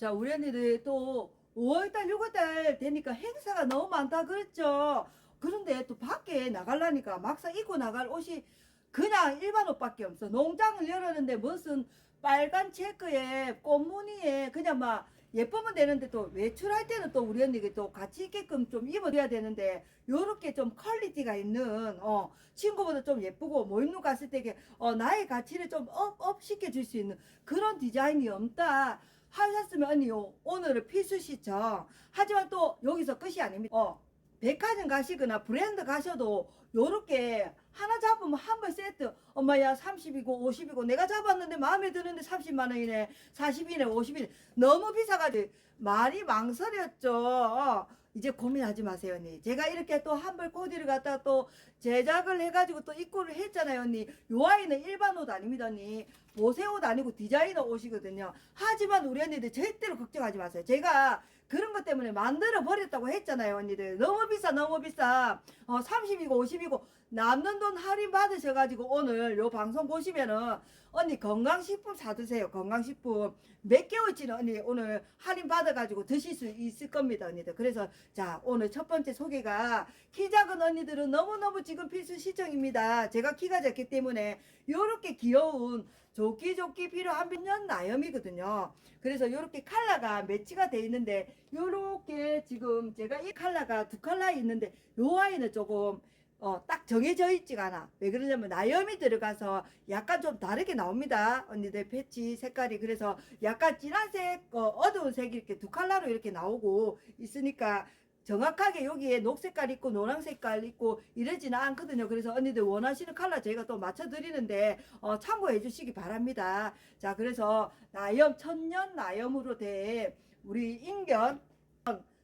자, 우리 언니들 또 5월달, 6월달 되니까 행사가 너무 많다 그랬죠. 그런데 또 밖에 나가려니까 막상 입고 나갈 옷이 그냥 일반 옷밖에 없어. 농장을 열었는데 무슨 빨간 체크에 꽃무늬에 그냥 막 예쁘면 되는데 또 외출할 때는 또 우리 언니가 또 같이 입게끔 좀 입어줘야 되는데 요렇게 좀 퀄리티가 있는 어 친구보다 좀 예쁘고 모임룩 갔을 때 이게 어 나의 가치를 좀 업업 시켜줄 수 있는 그런 디자인이 없다 하셨으면 언니요 오늘은 필수 시청. 하지만 또 여기서 끝이 아닙니다. 어 백화점 가시거나 브랜드 가셔도 요렇게 하나 잡으면 한번 세트. 엄마야 30이고 50이고 내가 잡았는데 마음에 드는데 30만 원이네. 40이네 50이네. 너무 비싸가지고 말이 망설였죠. 어, 이제 고민하지 마세요 언니. 제가 이렇게 또 한벌 코디를 갖다 또 제작을 해가지고 또 입고를 했잖아요 언니. 요 아이는 일반 옷 아닙니다 언니. 보세 옷 아니고 디자이너 옷이거든요. 하지만 우리 언니들 절대로 걱정하지 마세요. 제가 그런 것 때문에 만들어 버렸다고 했잖아요 언니들. 너무 비싸 너무 비싸. 어 30이고 50이고 남는 돈 할인 받으셔 가지고 오늘 요 방송 보시면은 언니 건강식품 사 드세요 건강식품. 몇 개월치는 언니 오늘 할인 받아 가지고 드실 수 있을 겁니다 언니들. 그래서 자 오늘 첫 번째 소개가 키 작은 언니들은 너무너무 지금 필수 시청입니다. 제가 키가 작기 때문에 요렇게 귀여운 조끼 조끼 필요한 년 나염이거든요 그래서 요렇게 컬러가 매치가 돼 있는데 요렇게 지금 제가 이 컬러가 두 컬러 있는데 요 아이는 조금 어, 딱 정해져 있지가 않아. 왜 그러냐면 나염이 들어가서 약간 좀 다르게 나옵니다. 언니들 패치 색깔이. 그래서 약간 진한색, 어, 어두운 색이 이렇게 두 컬러로 이렇게 나오고 있으니까 정확하게 여기에 녹 색깔 있고 노랑 색깔 있고 이러지는 않거든요. 그래서 언니들 원하시는 컬러 저희가 또 맞춰드리는데 어, 참고해 주시기 바랍니다. 자, 그래서 나염, 천년 나염으로 된 우리 인견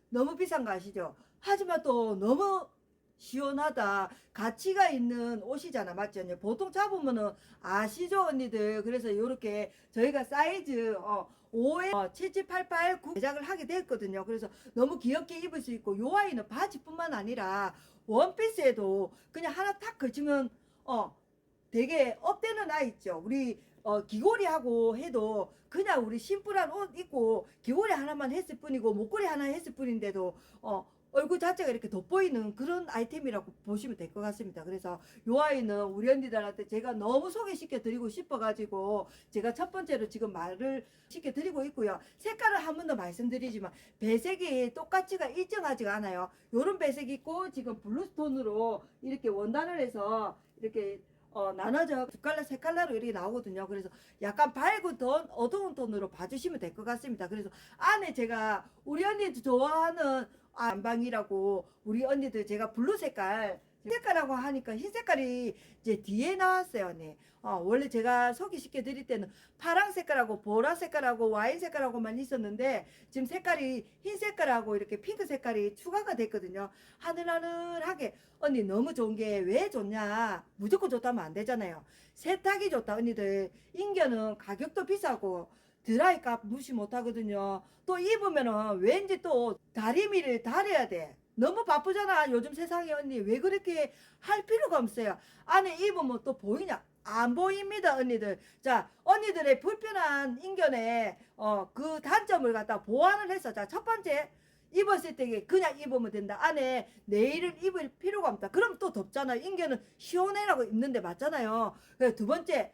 너무 비싼 거 아시죠? 하지만 또 너무 시원하다. 가치가 있는 옷이잖아. 맞죠? 언니? 보통 잡으면은 아시죠, 언니들? 그래서 이렇게 저희가 사이즈, 어, 5에 어, 7788 9 제작을 하게 됐거든요. 그래서 너무 귀엽게 입을 수 있고, 요 아이는 바지뿐만 아니라 원피스에도 그냥 하나 탁 걸치면, 어, 되게 업되는 아이 있죠. 우리 어, 귀걸이하고 해도 그냥 우리 심플한 옷 입고 귀걸이 하나만 했을 뿐이고 목걸이 하나 했을 뿐인데도 어, 얼굴 자체가 이렇게 돋보이는 그런 아이템이라고 보시면 될 것 같습니다. 그래서 요 아이는 우리 언니들한테 제가 너무 소개시켜 드리고 싶어 가지고 제가 첫 번째로 지금 말을 시켜 드리고 있고요. 색깔을 한 번 더 말씀드리지만 배색이 똑같이가 일정하지가 않아요. 요런 배색 있고 지금 블루스톤으로 이렇게 원단을 해서 이렇게 어, 나눠져 두 칼라 세 칼라로 이렇게 나오거든요. 그래서 약간 밝은 톤, 어두운 톤으로 봐주시면 될 것 같습니다. 그래서 안에 제가 우리 언니도 좋아하는 안방이라고 우리 언니들 제가 블루 색깔 색깔이라고 하니까 흰 색깔이 이제 뒤에 나왔어요, 언니. 어, 원래 제가 소개시켜 드릴 때는 파랑 색깔하고 보라 색깔하고 와인 색깔하고만 있었는데 지금 색깔이 흰 색깔하고 이렇게 핑크 색깔이 추가가 됐거든요. 하늘하늘하게 언니 너무 좋은 게 왜 좋냐? 무조건 좋다면 안 되잖아요. 세탁이 좋다, 언니들. 인견은 가격도 비싸고 드라이 값 무시 못 하거든요. 또 입으면은 왠지 또 다리미를 다려야 돼. 너무 바쁘잖아. 요즘 세상에 언니. 왜 그렇게 할 필요가 없어요. 안에 입으면 또 보이냐? 안 보입니다, 언니들. 자, 언니들의 불편한 인견에, 어, 그 단점을 갖다 보완을 해서, 자, 첫 번째, 입었을 때 그냥 입으면 된다. 안에 내일을 입을 필요가 없다. 그럼 또 덥잖아. 인견은 시원해라고 입는데 맞잖아요. 두 번째,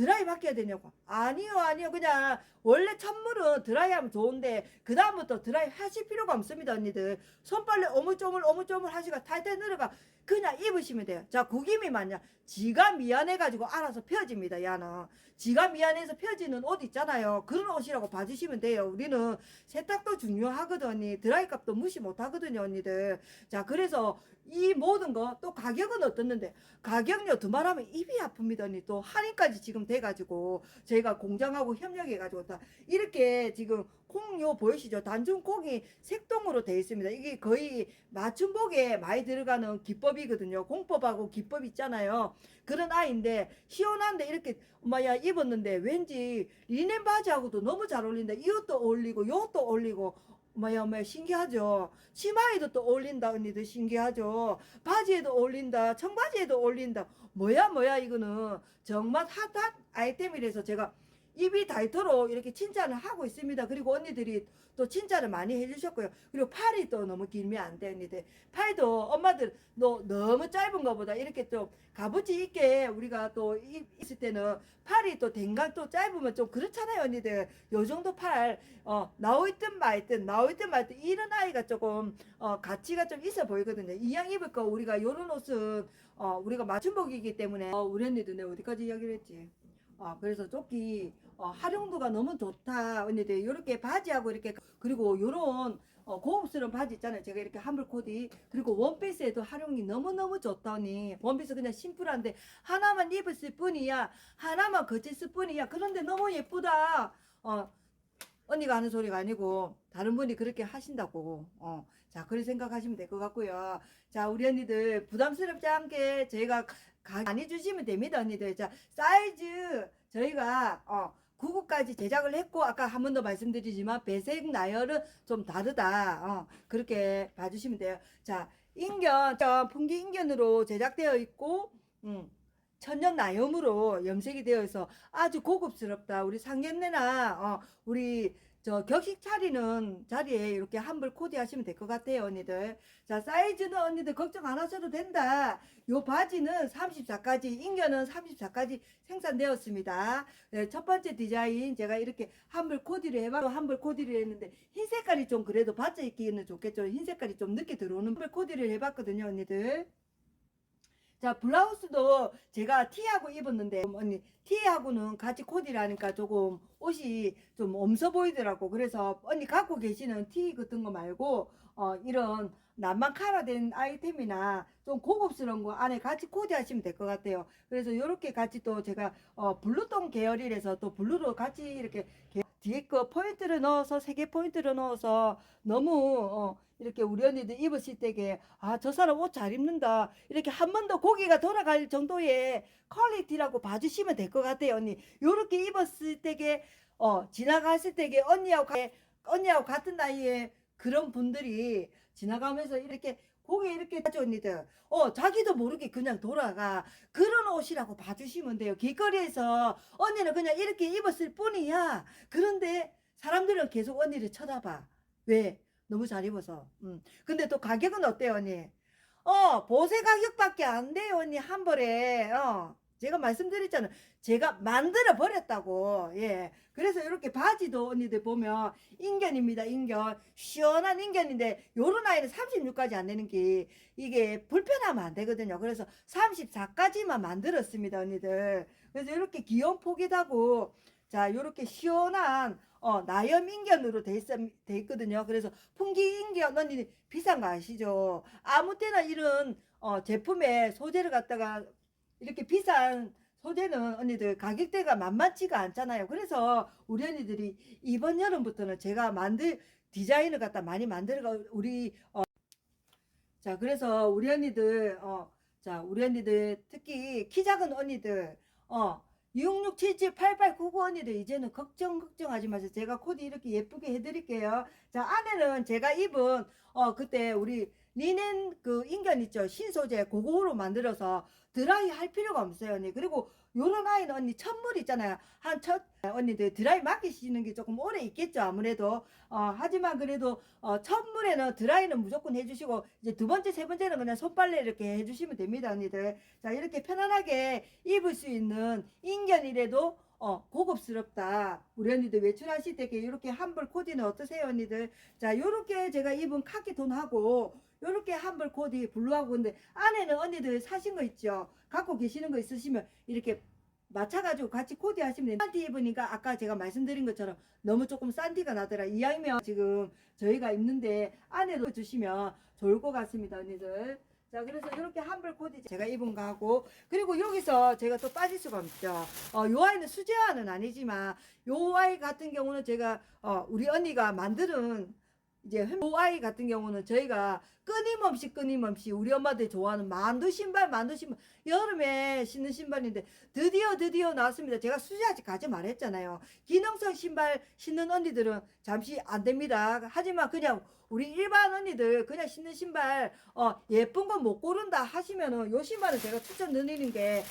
드라이 바뀌어야 되냐고. 아니요, 아니요. 그냥 원래 찬물은 드라이 하면 좋은데 그다음부터 드라이 하실 필요가 없습니다, 언니들. 손빨래 오물조물 오물조물 하시고 탈탈 늘어가 그냥 입으시면 돼요. 자, 구김이 맞냐? 지가 미안해가지고 알아서 펴집니다, 야는. 지가 미안해서 펴지는 옷 있잖아요. 그런 옷이라고 봐주시면 돼요. 우리는 세탁도 중요하거든, 언니. 드라이 값도 무시 못 하거든요, 언니들. 자, 그래서 이 모든 거 또 가격은 어떻는데 가격요 두말하면 입이 아픕니다, 언니. 또 할인까지 지금 돼가지고 저희가 공장하고 협력해가지고 다 이렇게 지금 콩요 보이시죠? 단순 콩이 색동으로 되어 있습니다. 이게 거의 맞춤복에 많이 들어가는 기법이 거든요. 공법하고 기법 있잖아요. 그런 아이인데 시원한데 이렇게 엄마야 입었는데 왠지 리넨 바지하고도 너무 잘 어울린다. 이것도 어울리고 이것도 어울리고 뭐야 뭐야 신기하죠. 치마에도 또 어울린다 언니들 신기하죠. 바지에도 어울린다. 청바지에도 어울린다. 뭐야 뭐야 이거는 정말 핫한 아이템이라서 제가 입이 닳도록 이렇게 칭찬을 하고 있습니다. 그리고 언니들이 또 칭찬을 많이 해주셨고요. 그리고 팔이 또 너무 길면 안 돼, 언니들. 팔도 엄마들 너, 너무 짧은 것보다 이렇게 좀 값어치 있게 우리가 또 이- 있을 때는 팔이 또 댕강 또 짧으면 좀 그렇잖아요, 언니들. 요 정도 팔, 어, 나오있든 말든, 나오있든 말든 이런 아이가 조금, 어, 가치가 좀 있어 보이거든요. 이왕 입을 거 우리가 요런 옷은, 어, 우리가 맞춤복이기 때문에, 어, 우리 언니도 내가 어디까지 이야기를 했지? 어, 그래서 조끼, 어, 활용도가 너무 좋다. 언니들, 이렇게 바지하고 이렇게, 그리고 요런, 어, 고급스러운 바지 있잖아요. 제가 이렇게 한불 코디. 그리고 원피스에도 활용이 너무너무 좋다, 언니. 원피스 그냥 심플한데, 하나만 입었을 뿐이야. 하나만 거쳤을 뿐이야. 그런데 너무 예쁘다. 어, 언니가 하는 소리가 아니고, 다른 분이 그렇게 하신다고. 어, 자, 그렇게 생각하시면 될 것 같고요. 자, 우리 언니들, 부담스럽지 않게 저희가 가, 많이 주시면 됩니다, 언니들. 자, 사이즈, 저희가, 어, 9구까지 제작을 했고 아까 한 번 더 말씀드리지만 배색 나열은 좀 다르다. 어, 그렇게 봐주시면 돼요. 자, 인견, 저 풍기 인견으로 제작되어 있고, 음, 천연 나염으로 염색이 되어 있어 아주 고급스럽다. 우리 상견례나 어, 우리 저 격식 차리는 자리에 이렇게 한불 코디하시면 될 것 같아요, 언니들. 자, 사이즈는 언니들 걱정 안 하셔도 된다. 요 바지는 34까지, 인견은 34까지 생산되었습니다. 네, 첫 번째 디자인 제가 이렇게 한불 코디를 해봤고 한불 코디를 했는데 흰 색깔이 좀 그래도 받쳐 입기는 좋겠죠. 흰 색깔이 좀 늦게 들어오는 한불 코디를 해봤거든요, 언니들. 자 블라우스도 제가 티하고 입었는데 언니 티하고는 같이 코디를 하니까 조금 옷이 좀 엄서 보이더라고. 그래서 언니 갖고 계시는 티 같은 거 말고 어 이런 남만 카라된 아이템이나 좀 고급스러운 거 안에 같이 코디하시면 될 것 같아요. 그래서 이렇게 같이 또 제가 어 블루톤 계열이라서 또 블루로 같이 이렇게 개- 뒤에 거 포인트를 넣어서 세 개 포인트를 넣어서 너무 어 이렇게 우리 언니들 입으실 때게 아 저 사람 옷 잘 입는다 이렇게 한 번 더 고개가 돌아갈 정도의 퀄리티라고 봐주시면 될 것 같아요 언니. 요렇게 입었을 때게 어 지나갔을 때게 언니하고 가- 언니하고 같은 나이에 그런 분들이 지나가면서 이렇게 고개 이렇게 하죠 언니들. 어 자기도 모르게 그냥 돌아가. 그런 옷이라고 봐주시면 돼요. 길거리에서 언니는 그냥 이렇게 입었을 뿐이야. 그런데 사람들은 계속 언니를 쳐다봐. 왜? 너무 잘 입어서. 음. 근데 또 가격은 어때요 언니? 어 보세 가격밖에 안 돼요 언니 한 벌에. 어 제가 말씀드렸잖아요. 제가 만들어 버렸다고. 예. 그래서 이렇게 바지도 언니들 보면 인견입니다 인견. 시원한 인견인데 요런 아이는 36까지 안 되는 게 이게 불편하면 안 되거든요. 그래서 34까지만 만들었습니다 언니들. 그래서 이렇게 귀여운 폭이다고. 자 요렇게 시원한 어, 나염 인견으로 돼, 있, 돼 있거든요. 그래서 풍기 인견 언니 비싼 거 아시죠? 아무 때나 이런 어, 제품에 소재를 갖다가 이렇게 비싼 소재는 언니들 가격대가 만만치가 않잖아요. 그래서 우리 언니들이 이번 여름부터는 제가 만들 디자인을 갖다 많이 만들어 우리 어, 자 그래서 우리 언니들 어, 자 우리 언니들 특히 키 작은 언니들 어 6677 8899 언니들 이제는 걱정 걱정하지 마세요. 제가 코디 이렇게 예쁘게 해드릴게요. 자 안에는 제가 입은 어 그때 우리 리넨 그 인견 있죠 신소재 그거로 만들어서 드라이 할 필요가 없어요 언니. 그리고 요런 아이는 언니 첫물 있잖아요. 한 첫 언니들 드라이 맡기시는 게 조금 오래 있겠죠 아무래도. 어 하지만 그래도 어 첫물에는 드라이는 무조건 해주시고 이제 두 번째 세 번째는 그냥 손빨래 이렇게 해주시면 됩니다 언니들. 자 이렇게 편안하게 입을 수 있는 인견이라도 어 고급스럽다 우리 언니들 외출하실 때 이렇게 한벌 코디는 어떠세요 언니들 자 요렇게 제가 입은 카키 톤하고 요렇게 한벌 코디 블루하고 근데 안에는 언니들 사신 거 있죠? 갖고 계시는 거 있으시면 이렇게 맞춰가지고 같이 코디 하시면 돼요 싼티 입으니까 아까 제가 말씀드린 것처럼 너무 조금 싼 티가 나더라. 이왕이면 지금 저희가 입는데 안에도 주시면 좋을 것 같습니다 언니들. 자 그래서 이렇게 한벌 코디 제가 입은 거 하고 그리고 여기서 제가 또 빠질 수가 없죠. 어, 요 아이는 수제화는 아니지만 요 아이 같은 경우는 제가 어, 우리 언니가 만드는 이제 아이 같은 경우는 저희가 끊임없이 끊임없이 우리 엄마들이 좋아하는 만두 신발 만두 신발 여름에 신는 신발인데 드디어 드디어 나왔습니다. 제가 수지아직 가지 말했잖아요. 기능성 신발 신는 언니들은 잠시 안 됩니다. 하지만 그냥 우리 일반 언니들 그냥 신는 신발 어 예쁜 거못 고른다 하시면은 요 신발은 제가 추천드리는 게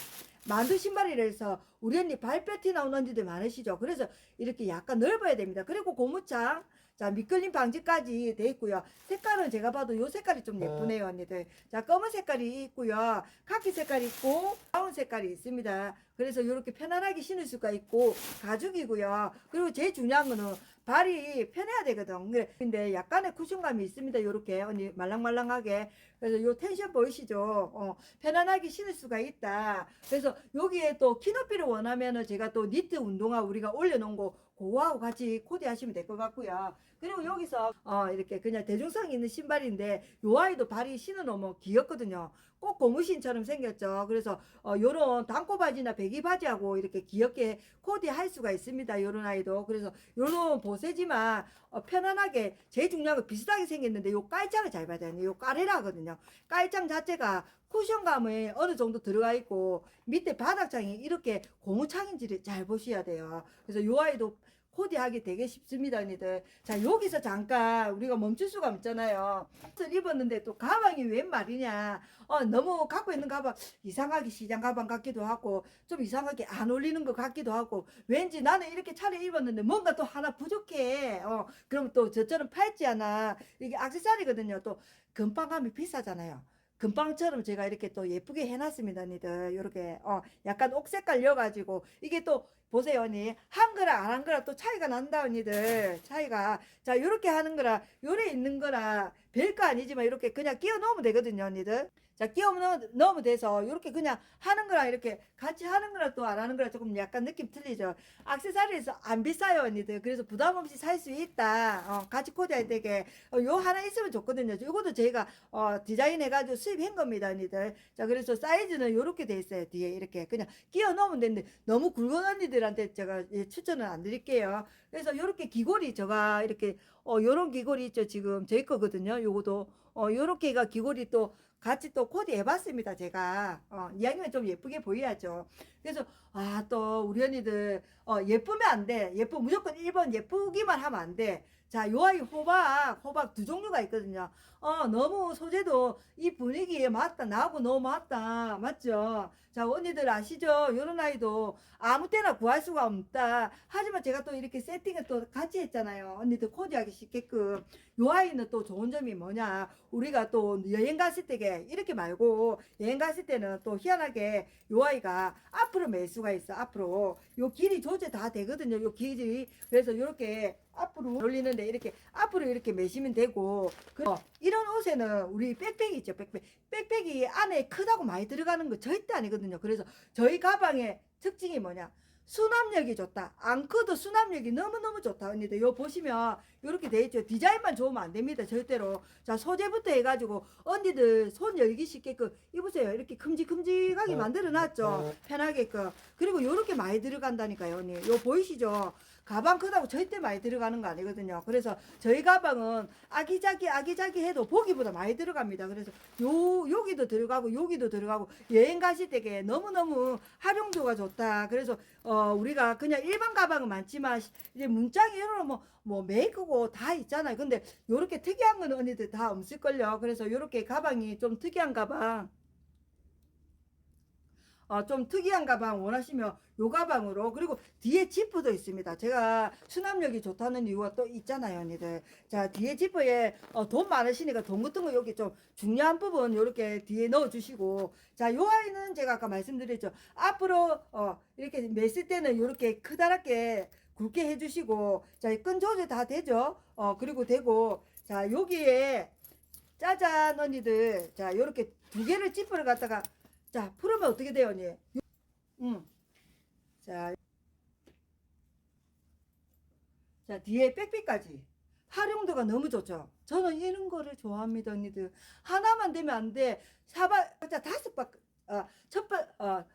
만두 신발이라서 우리 언니 발뼈티 나온 언니들 많으시죠. 그래서 이렇게 약간 넓어야 됩니다. 그리고 고무창 자 미끌림 방지까지 돼 있고요. 색깔은 제가 봐도 요 색깔이 좀 예쁘네요 언니들. 자 검은 색깔이 있고요. 카키 색깔이 있고 브라운 색깔이 있습니다. 그래서 이렇게 편안하게 신을 수가 있고 가죽이고요. 그리고 제일 중요한 거는 발이 편해야 되거든. 근데 약간의 쿠션감이 있습니다. 요렇게 언니 말랑말랑하게. 그래서 요 텐션 보이시죠? 어, 편안하게 신을 수가 있다. 그래서 여기에 또 키높이를 원하면은 제가 또 니트 운동화 우리가 올려놓은 거 그거하고 같이 코디하시면 될 것 같고요. 그리고 여기서 어, 이렇게 그냥 대중성 있는 신발인데 요 아이도 발이 신어놓으면 귀엽거든요. 꼭 고무신처럼 생겼죠. 그래서 어, 요런 단코 바지나 배기 바지하고 이렇게 귀엽게 코디할 수가 있습니다. 요런 아이도. 그래서 요런 보세지만 어, 편안하게 제일 중요한 건 비슷하게 생겼는데 요 깔짝을 잘 봐야 돼요. 요 까레라거든요. 깔짱 자체가 쿠션감이 어느 정도 들어가 있고 밑에 바닥창이 이렇게 고무창인지를 잘 보셔야 돼요. 그래서 요 아이도 코디하기 되게 쉽습니다, 언니들. 자, 여기서 잠깐 우리가 멈출 수가 없잖아요. 옷을 입었는데 또 가방이 웬 말이냐. 어, 너무 갖고 있는 가방 이상하게 시장 가방 같기도 하고 좀 이상하게 안 어울리는 것 같기도 하고 왠지 나는 이렇게 차려 입었는데 뭔가 또 하나 부족해. 어, 그럼 또 저처럼 팔찌 하나 이게 액세서리거든요. 또 금방감이 비싸잖아요. 금방처럼 제가 이렇게 또 예쁘게 해놨습니다, 언니들. 요렇게, 어, 약간 옥색깔 넣어가지고, 이게 또, 보세요, 언니. 한 거랑 안 한 거랑 또 차이가 난다, 언니들. 차이가. 자, 요렇게 하는 거랑, 요래 있는 거랑, 별 거 아니지만, 이렇게 그냥 끼워 넣으면 되거든요, 언니들. 자, 끼워 넣, 넣으면 돼서, 요렇게 그냥 하는 거랑 이렇게 같이 하는 거랑 또 안 하는 거랑 조금 약간 느낌 틀리죠. 액세서리에서 안 비싸요, 언니들. 그래서 부담 없이 살 수 있다. 어, 같이 코디할 때게. 어, 요 하나 있으면 좋거든요. 요것도 저희가 어, 디자인해가지고 수입한 겁니다, 언니들. 자, 그래서 사이즈는 요렇게 돼 있어요. 뒤에 이렇게 그냥 끼워 넣으면 되는데 너무 굵은 언니들한테 제가 예, 추천은 안 드릴게요. 그래서 요렇게 귀걸이 제가 이렇게 어, 요런 귀걸이 있죠. 지금 저희 거거든요. 요거도 어, 요렇게가 귀걸이 또 같이 또 코디 해봤습니다. 제가 어, 이왕이면 좀 예쁘게 보여야죠. 그래서 아 또 우리 언니들 어, 예쁘면 안 돼. 예쁘 무조건 1번 예쁘기만 하면 안 돼. 자, 요 아이 호박, 호박 두 종류가 있거든요. 어, 너무 소재도 이 분위기에 맞다. 나하고 너무 맞다. 맞죠? 자, 언니들 아시죠? 요런 아이도 아무 때나 구할 수가 없다. 하지만 제가 또 이렇게 세팅을 또 같이 했잖아요. 언니들 코디하기 쉽게끔. 요 아이는 또 좋은 점이 뭐냐. 우리가 또 여행 갔을 때게 이렇게 말고 여행 갔을 때는 또 희한하게 요 아이가 앞으로 멜 수가 있어. 앞으로. 요 길이 조제 다 되거든요. 요 길이. 그래서 요렇게 앞으로 올리는데 이렇게 앞으로 이렇게 매시면 되고. 그, 어, 이런 옷에는 우리 백팩 있죠 백팩. 백팩이 안에 크다고 많이 들어가는 거 절대 아니거든요. 그래서 저희 가방의 특징이 뭐냐? 수납력이 좋다. 안 커도 수납력이 너무너무 좋다 언니들. 요 보시면 이렇게 돼 있죠. 디자인만 좋으면 안 됩니다 절대로. 자 소재부터 해가지고 언니들 손 열기 쉽게끔 입으세요. 이렇게 큼직큼직하게 만들어 놨죠. 편하게끔. 그리고 요렇게 많이 들어간다니까요 언니. 요 보이시죠 가방 크다고 절대 많이 들어가는 거 아니거든요. 그래서 저희 가방은 아기자기 아기자기 해도 보기보다 많이 들어갑니다. 그래서 요 여기도 들어가고 여기도 들어가고 여행 가실 때게 너무 너무 활용도가 좋다. 그래서 어 우리가 그냥 일반 가방은 많지만 이제 문짝이 이런 뭐 뭐 메이크고 다 있잖아요. 근데 요렇게 특이한 건 언니들 다 없을걸요. 그래서 요렇게 가방이 좀 특이한 가방. 어, 좀 특이한 가방 원하시면 요 가방으로 그리고 뒤에 지퍼도 있습니다. 제가 수납력이 좋다는 이유가 또 있잖아요, 언니들. 자, 뒤에 지퍼에 어, 돈 많으시니까 돈 같은 거 여기 좀 중요한 부분 요렇게 뒤에 넣어 주시고 자, 요 아이는 제가 아까 말씀드렸죠. 앞으로 어, 이렇게 맸을 때는 요렇게 크다랗게 굵게 해 주시고 자, 끈 조절 다 되죠? 어, 그리고 되고 자, 여기에 짜잔 언니들 자, 요렇게 두 개를 지퍼를 갖다가 자, 풀으면 어떻게 돼요, 언니? 요- 응. 자. 자, 뒤에 백백까지. 활용도가 너무 좋죠. 저는 이런 거를 좋아합니다, 언니들. 하나만 되면 안 돼. 사바, 자, 다섯 바, 어, 첫 바, 어,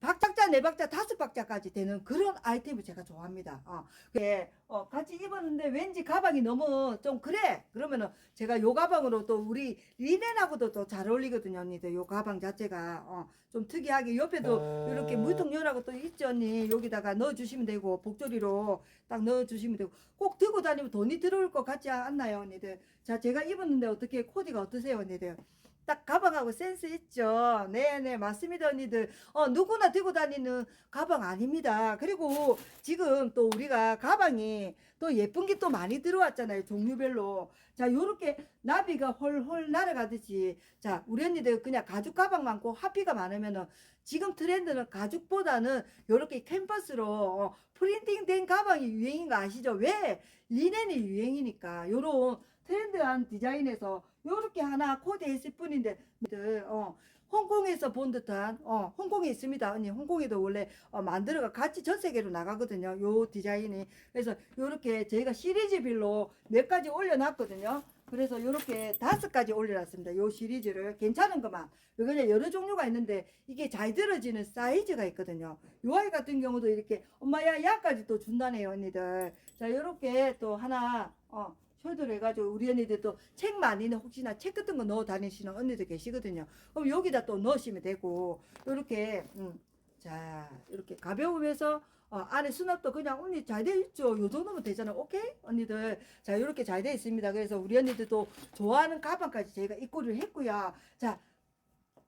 박짝자 네 박자 다섯 박자까지 되는 그런 아이템을 제가 좋아합니다. 어, 그게 어, 같이 입었는데 왠지 가방이 너무 좀 그래. 그러면은 제가 요 가방으로 또 우리 리넨하고도 또 잘 어울리거든요, 언니들. 요 가방 자체가 어, 좀 특이하게 옆에도 어. 이렇게 물통열하고 또 있죠, 언니. 여기다가 넣어주시면 되고 복조리로 딱 넣어주시면 되고 꼭 들고 다니면 돈이 들어올 것 같지 않나요, 언니들? 자, 제가 입었는데 어떻게 코디가 어떠세요, 언니들? 딱 가방하고 센스 있죠. 네네 맞습니다 언니들. 어 누구나 들고 다니는 가방 아닙니다. 그리고 지금 또 우리가 가방이 또 예쁜 게 또 많이 들어왔잖아요. 종류별로. 자 요렇게 나비가 홀홀 날아가듯이 자 우리 언니들 그냥 가죽 가방 많고 하피가 많으면은 지금 트렌드는 가죽보다는 요렇게 캔버스로 어, 프린팅된 가방이 유행인 거 아시죠? 왜? 리넨이 유행이니까 요런 트렌드한 디자인에서 요렇게 하나 코디했을 뿐인데 어 홍콩에서 본 듯한 어 홍콩에 있습니다. 언니 홍콩에도 원래 어, 만들어가 같이 전 세계로 나가거든요. 요 디자인이. 그래서 요렇게 저희가 시리즈별로 몇 가지 올려놨거든요. 그래서 요렇게 다섯 가지 올려놨습니다. 요 시리즈를. 괜찮은 것만. 왜냐면 여러 종류가 있는데 이게 잘 들어지는 사이즈가 있거든요. 요 아이 같은 경우도 이렇게 엄마야 야까지 또 준다네요 언니들. 자 요렇게 또 하나 어 숄더를 해가지고 우리 언니들 또책 많이는 혹시나 책 같은 거 넣어 다니시는 언니들 계시거든요. 그럼 여기다 또 넣으시면 되고 이렇게 음, 자 이렇게 가벼우면서 어, 안에 수납도 그냥 언니 잘 돼 있죠. 요 정도면 되잖아. 오케이 언니들 자 이렇게 잘 돼 있습니다. 그래서 우리 언니들도 좋아하는 가방까지 저희가 입고를 했고요. 자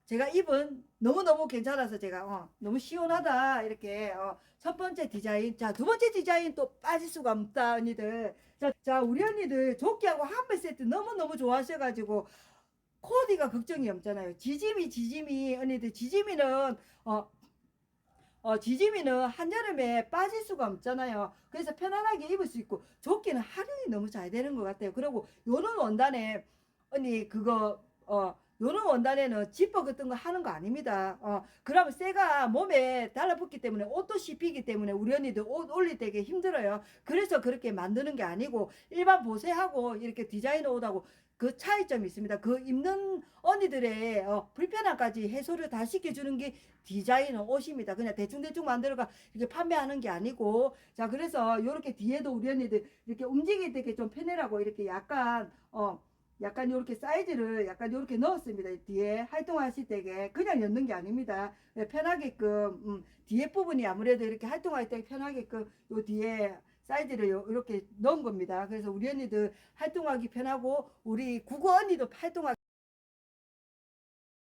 제가 입은 너무너무 괜찮아서 제가 어, 너무 시원하다 이렇게 어, 첫 번째 디자인 자 두 번째 디자인 또 빠질 수가 없다 언니들. 자, 자 우리 언니들 조끼하고 한벌 세트 너무너무 좋아하셔가지고 코디가 걱정이 없잖아요. 지짐이 지짐이 언니들 지짐이는 어, 어 지짐이는 한여름에 빠질 수가 없잖아요. 그래서 편안하게 입을 수 있고 조끼는 활용이 너무 잘 되는 것 같아요. 그리고 요런 원단에 언니 그거 어 요런 원단에는 지퍼 같은 거 하는 거 아닙니다. 어, 그러면 쇠가 몸에 달라붙기 때문에 옷도 씹히기 때문에 우리 언니들 옷 올릴 때 되게 힘들어요. 그래서 그렇게 만드는 게 아니고 일반 보세하고 이렇게 디자이너 옷하고 그 차이점이 있습니다. 그 입는 언니들의 어, 불편함까지 해소를 다 시켜주는 게 디자이너 옷입니다. 그냥 대충대충 만들어가 이렇게 판매하는 게 아니고 자 그래서 요렇게 뒤에도 우리 언니들 이렇게 움직일 때 이렇게 좀 편해라고 이렇게 약간 어 약간 이렇게 사이즈를 약간 이렇게 넣었습니다. 뒤에 활동하실 때게 그냥 넣는 게 아닙니다. 예, 편하게끔 음, 뒤에 부분이 아무래도 이렇게 활동할 때 편하게끔 요 뒤에 사이즈를 요- 이렇게 넣은 겁니다. 그래서 우리 언니들 활동하기 편하고 우리 국어 언니도 활동하기